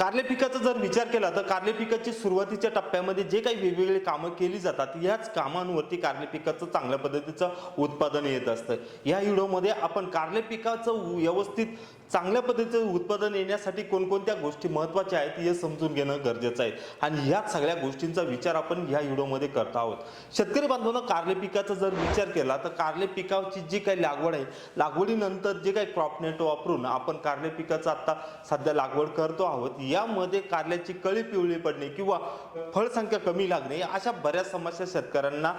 कारले पिकाचा जर विचार केला तर कारले पिकाची सुरुवातीच्या टप्प्यामध्ये जे काही वेगवेगळे कामं केली जातात याच कामांवरती कारले पिकाचं चांगल्या पद्धतीचं उत्पादन येत असतं. या व्हिडिओमध्ये आपण कारले पिकाचं व्यवस्थित चांगल्या पद्धतीचं उत्पादन येण्यासाठी कोणकोणत्या गोष्टी महत्त्वाच्या आहेत हे समजून घेणं गरजेचं आहे. आणि ह्याच सगळ्या गोष्टींचा विचार आपण ह्या व्हिडिओमध्ये करत आहोत. शेतकरी बांधवांना कारले पिकाचा जर विचार केला तर कारले पिकाची जी काही लागवड आहे लागवडीनंतर जे काही क्रॉप नेट वापरून आपण कारले पिकाचा आत्ता सध्या लागवड करतो आहोत यामध्ये कारल्याची कळी पिवळी पडणे किंवा फळसंख्या कमी लागणे अशा बऱ्याच समस्या शेतकऱ्यांना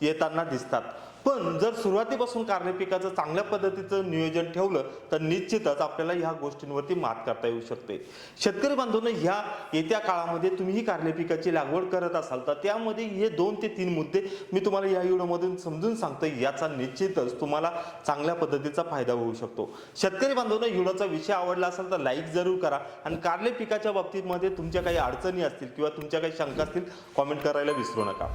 येताना दिसतात. पण जर सुरुवातीपासून कारले पिकाचं चांगल्या पद्धतीचं नियोजन ठेवलं तर निश्चितच आपल्याला ह्या गोष्टींवरती मात करता येऊ शकते. शेतकरी बांधवांनो ह्या येत्या काळामध्ये तुम्ही कारले पिकाची लागवड करत असाल तर त्यामध्ये हे दोन ते तीन मुद्दे मी तुम्हाला या व्हिडिओमधून समजून सांगतो याचा निश्चितच तुम्हाला चांगल्या पद्धतीचा फायदा होऊ शकतो. शेतकरी बांधवांनो व्हिडिओचा विषय आवडला असेल तर लाईक जरूर करा. आणि कारले पिकाच्या बाबतीमध्ये तुमच्या काही अडचणी असतील किंवा तुमच्या काही शंका असतील कॉमेंट करायला विसरू नका.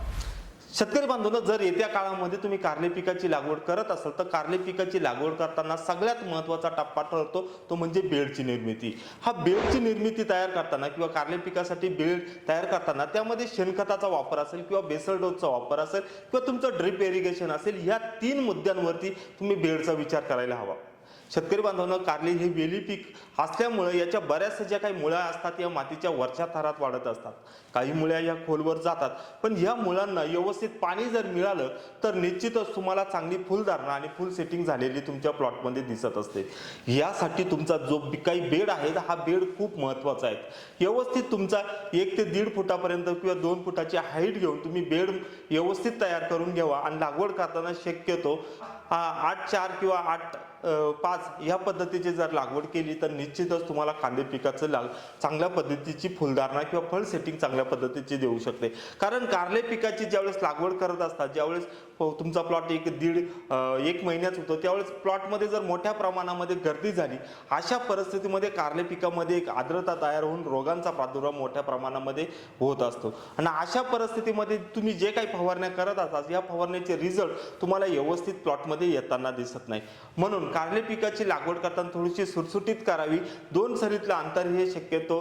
शेतकरी बांधवांनो जर येत्या काळामध्ये तुम्ही कारले पिकाची लागवड करत असाल तर कारले पिकाची लागवड करताना सगळ्यात महत्त्वाचा टप्पा ठरतो तो म्हणजे बेडची निर्मिती. हा बेडची निर्मिती तयार करताना किंवा कारले पिकासाठी बेड तयार करताना त्यामध्ये शेणखताचा वापर असेल किंवा बेसल डोसचा वापर असेल किंवा तुमचं ड्रिप इरिगेशन असेल या तीन मुद्द्यांवरती तुम्ही बेडचा विचार करायला हवा. शेतकरी बांधवांना कारली हे वेली पीक असल्यामुळे याच्या बऱ्याचशा ज्या काही मुळ्या असतात या मातीच्या वरच्या थरात वाढत असतात. काही मुळ्या या खोलवर जातात. पण ह्या मुळांना व्यवस्थित पाणी जर मिळालं तर निश्चितच तुम्हाला चांगली फुलधारणा आणि फुल सेटिंग झालेली तुमच्या प्लॉटमध्ये दिसत असते. यासाठी तुमचा जो बी- काही बेड आहे हा बेड खूप महत्त्वाचा आहे. व्यवस्थित तुमचा एक ते दीड फुटापर्यंत किंवा दोन फुटाची हाईट घेऊन तुम्ही बेड व्यवस्थित तयार करून घ्यावा. आणि लागवड करताना शक्यतो आठ चार किंवा आठ पाच ह्या पद्धतीची जर लागवड केली तर निश्चितच तुम्हाला कांदे पिकाचं लाग चांगल्या पद्धतीची फुलधारणा किंवा फळ सेटिंग चांगल्या पद्धतीची देऊ शकते. कारण कारले पिकाची ज्यावेळेस लागवड करत असतात ज्यावेळेस प- तुमचा प्लॉट एक दीड एक महिन्यात होतो त्यावेळेस प्लॉटमध्ये जर मोठ्या प्रमाणामध्ये गर्दी झाली अशा परिस्थितीमध्ये कारले पिकामध्ये एक आर्द्रता तयार होऊन रोगांचा प्रादुर्भाव मोठ्या प्रमाणामध्ये होत असतो. आणि अशा परिस्थितीमध्ये तुम्ही जे काही फवारण्या करत असाल या फवारण्याचे रिझल्ट तुम्हाला व्यवस्थित प्लॉटमध्ये येताना दिसत नाही. म्हणून कारले पिकाची लागवड करताना थोडीशी सुटसुटीत करावी. दोन सरीतलं अंतर हे शक्यतो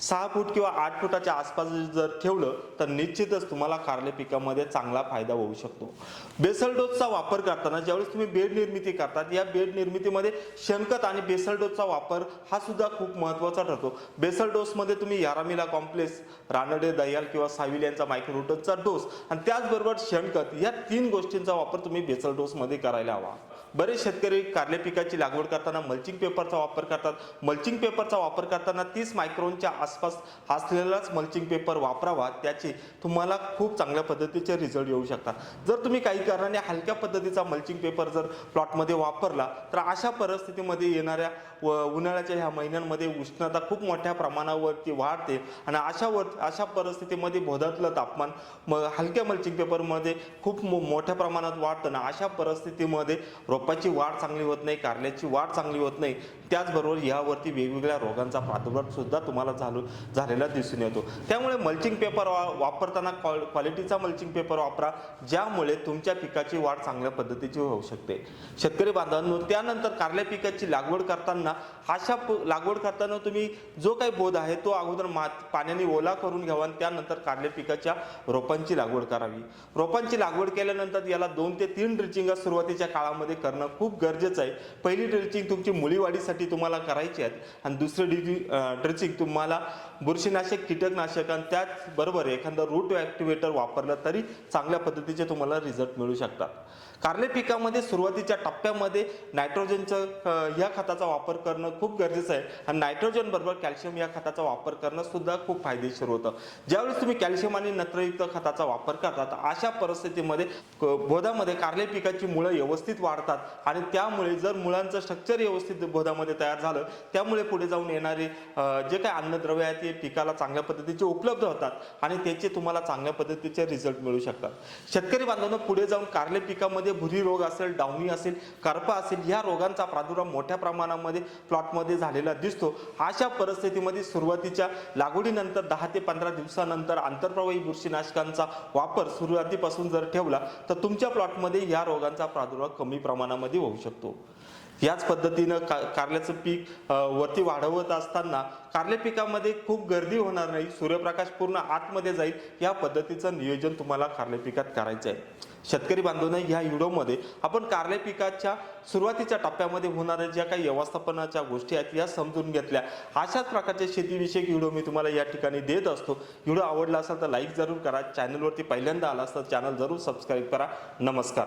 सहा फूट किंवा आठ फुटाच्या आसपास जर ठेवलं तर निश्चितच तुम्हाला कारले पिकामध्ये चांगला फायदा होऊ शकतो. बेसल डोसचा वापर करताना ज्यावेळेस तुम्ही बेड निर्मिती करतात या बेड निर्मितीमध्ये शेणखत आणि बेसल डोसचा वापर हा सुद्धा खूप महत्त्वाचा ठरतो. बेसल डोसमध्ये तुम्ही यारामिला कॉम्प्लेक्स रानडे दयाल किंवा साविल यांचा मायक्रोटनचा डोस आणि त्याचबरोबर शेणखत या तीन गोष्टींचा वापर तुम्ही बेसल डोसमध्ये करायला हवा. बरेच शेतकरी कारले पिकाची लागवड करताना मल्चिंग पेपरचा वापर करतात. मल्चिंग पेपरचा वापर करताना तीस मायक्रोनच्या आसपास असलेलाच मल्चिंग पेपर वापरावा त्याचे तुम्हाला खूप चांगल्या पद्धतीचे रिझल्ट येऊ शकतात. जर तुम्ही काही कारणाने हलक्या पद्धतीचा मल्चिंग पेपर जर प्लॉटमध्ये वापरला तर अशा परिस्थितीमध्ये येणाऱ्या व उन्हाळ्याच्या ह्या महिन्यांमध्ये उष्णता खूप मोठ्या प्रमाणावरती वाढते आणि अशा वर अशा परिस्थितीमध्ये बोधातलं तापमान म हलक्या मल्चिंग पेपरमध्ये खूप मो मोठ्या प्रमाणात वाढतं ना अशा परिस्थितीमध्ये रोपाची वाढ चांगली होत नाही कारल्याची वाढ चांगली होत नाही त्याचबरोबर यावरती वेगवेगळ्या रोगांचा प्रादुर्भाव सुद्धा तुम्हाला झाला झालेला दिसून येतो. त्यामुळे मल्चिंग पेपर वा वापरताना क्वा क्वालिटीचा मल्चिंग पेपर वापरा ज्यामुळे तुमच्या पिकाची वाढ चांगल्या पद्धतीची होऊ शकते. शेतकरी बांधवांनो त्यानंतर कारल्या पिकाची लागवड करताना अशा प- लागवड करताना तुम्ही जो काही बोध आहे तो अगोदर मात पाण्याने ओला करून घ्यावा आणि त्यानंतर कारल्या पिकाच्या रोपांची लागवड करावी. रोपांची लागवड केल्यानंतर याला दोन ते तीन ड्रिचिंग सुरुवातीच्या काळामध्ये करणं खूप गरजेचं आहे. पहिली ड्रिचिंग तुमची मुळीवाढीसाठी तुम्हाला करायची आहेत आणि दुसरी ड्रिचिंग तुम्हाला बुरशीनाशक कीटकनाशक आणि त्याचबरोबर एखादं रूट ॲक्टिवेटर वापरलं तरी चांगल्या पद्धतीचे तुम्हाला रिझल्ट मिळू शकतात. कारले पिकामध्ये सुरुवातीच्या टप्प्यामध्ये नायट्रोजनचं ह्या या खताचा वापर करणं खूप गरजेचं आहे आणि नायट्रोजन बरोबर कॅल्शियम या खताचा वापर करणं सुद्धा खूप फायदेशीर होतं. ज्यावेळेस तुम्ही कॅल्शियम आणि नत्रयुक्त खताचा वापर करतात अशा परिस्थितीमध्ये बोधामध्ये कारले पिकाची मुळं व्यवस्थित वाढतात आणि त्यामुळे जर मुळांचं स्ट्रक्चर व्यवस्थित बोधामध्ये तयार झालं त्यामुळे पुढे जाऊन येणारे जे काही अन्नद्रव्य आहेत ते पिकाला चांगल्या पद्धतीचे उपलब्ध होतात आणि त्याचे तुम्हाला चांगल्या पद्धतीचे रिझल्ट मिळू शकतात. शेतकरी बांधवांना पुढे जाऊन कारले पिकामध्ये भुरी रोग असेल डावणी असेल करपा असेल या रोगांचा प्रादुर्भाव मोठ्या प्रमाणामध्ये प्लॉटमध्ये झालेला दिसतो. अशा परिस्थितीमध्ये सुरुवातीच्या लागवडीनंतर दहा ते पंधरा दिवसानंतर आंतरप्रवाही बुरशीनाशकांचा वापर सुरुवातीपासून जर ठेवला तर तुमच्या प्लॉटमध्ये या रोगांचा प्रादुर्भाव कमी प्रमाणामध्ये होऊ शकतो. याच पद्धतीनं का कारल्याचं पीक वरती वाढवत असताना कारले पिकामध्ये खूप गर्दी होणार नाही सूर्यप्रकाश पूर्ण आतमध्ये जाईल या पद्धतीचं नियोजन तुम्हाला कारले पिकात करायचं आहे शेतकरी बांधवांना ह्या व्हिडिओमध्ये आपण कारले पिकाच्या सुरुवातीच्या टप्प्यामध्ये होणाऱ्या ज्या काही व्यवस्थापनाच्या गोष्टी आहेत या समजून घेतल्या. अशाच प्रकारचे शेतीविषयक व्हिडिओ मी तुम्हाला या ठिकाणी देत असतो. व्हिडिओ आवडला असेल तर लाईक जरूर करा. चॅनलवरती पहिल्यांदा आला तर चॅनल जरूर सबस्क्राईब करा. नमस्कार.